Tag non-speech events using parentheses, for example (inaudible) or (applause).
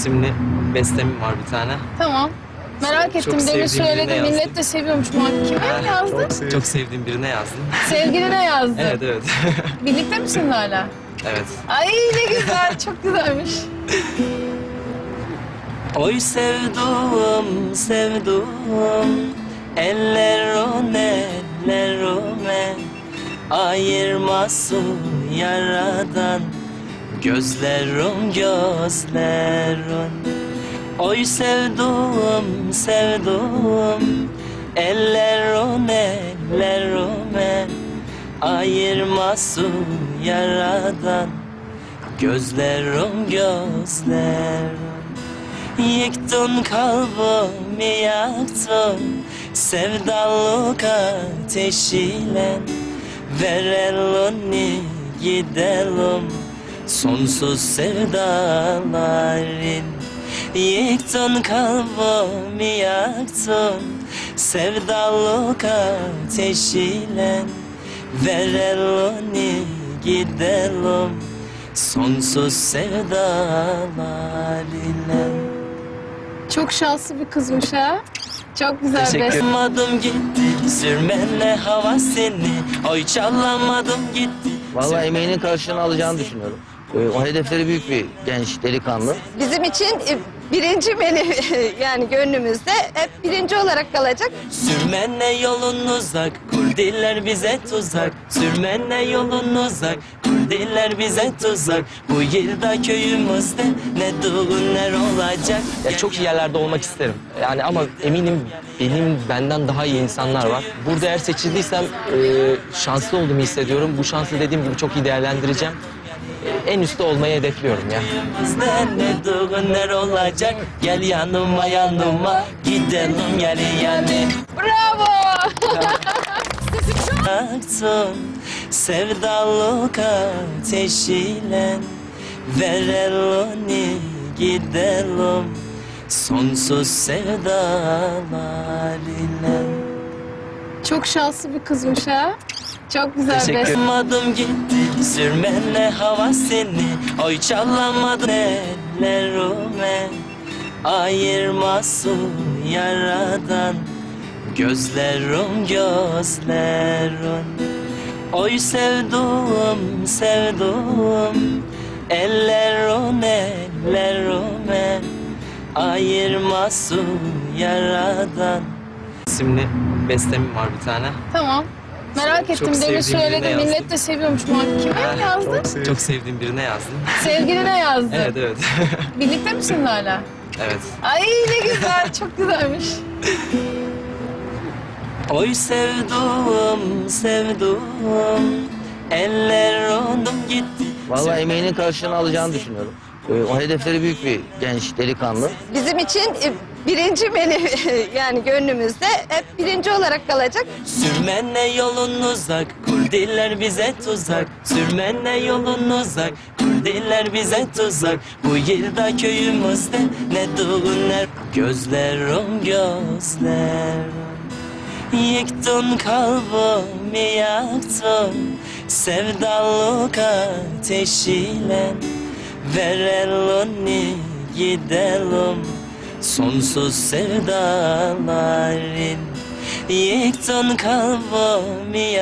isimli bestemim var bir tane. Tamam. Merak ettim. Demin sevdiğim söyledim. birine yazdım. Millet de seviyormuş muhakkak. Kime yazdın? Çok sevdiğim birine yazdım. Sevgiline yazdın. (laughs) evet evet. (laughs) Birlikte misin hala? evet. Ay ne güzel. Çok güzelmiş. Oy sevduğum sevduğum Eller o eller o men Ayırmasın yaradan Gözlerim gözlerin Oy sevduğum sevduğum. Eller o eller o men Ayırmasın yaradan Gözlerim gözlerim Yıktın kalbimi yaktın. Sevdalık ateşiyle. Ver elini gidelim Sonsuz sevdaların Yıktın kalbimi yaktın Sevdalık ateşiyle Ver elini gidelim Sonsuz sevdalarıyla Çok şanslı bir kızmış ha. Çok güzel Teşekkür. Adım gitti Sürmenle hava seni Oy çalamadım gitti Vallahi emeğinin karşılığını alacağını düşünüyorum. Ee, O hedefleri büyük bir genç delikanlı. Bizim için e, birinci menü (laughs) yani gönlümüzde hep birinci olarak kalacak. Sürmenle yolun uzak Kurdiller bize tuzak Sürmenle yolun uzak Kurdiller bize tuzak Bu yılda köyümüzde Ne düğünler olacak Ya çok iyi yerlerde olmak isterim. Yani ama eminim benim benden daha iyi insanlar var. Burada eğer seçildiysem e, şanslı olduğumu hissediyorum. Bu şansı dediğim gibi çok iyi değerlendireceğim. En üstte olmayı hedefliyorum ya. Ne düğünler olacak Gel yanıma yanıma Gidelim yani yani Bravo. Yaktın sevdalık ateşiyle Ver elini gidelim Sonsuz sevdalarıyla Çok şanslı bir kızmış ha. Çok güzel Teşekkür beste. ederim. Gitti sürmenle hava seni. Oy çalamadım ellerime Ayırmasın yaradan. Gözlerim gözlerin Oy sevduğum sevduğum. Eller o ellerime Ayırmasın yaradan. İsimli bestemim var bir tane. Tamam. Merak ettim. Sevdiğim birine söyledim. yazdım. Millet de seviyormuş muhakkak. Kime yazdın? Çok sevdiğim birine yazdım. Sevgiline yazdın. Evet evet. (laughs) Birlikte misin hala? evet. Ay ne güzel. Çok güzelmiş. Oy sevduğum sevduğum Eller ondum gitti. Vallahi emeğinin karşılığını alacağını düşünüyorum. Ee, O hedefleri büyük bir genç delikanlı. Bizim için e, birinci menü (laughs) yani gönlümüzde hep birinci olarak kalacak. Sürmenle yolun uzak Kurdiller bize tuzak. Sürmenle yolun uzak Kurdiller bize tuzak. Bu yılda köyümüzde Ne düğünler Gözlerim gözlerim Yıktın kalbimi yaktın. Sevdalık ateşiyle. Ver elini gidelim Sonsuz sevdaların Yıktın kalbimi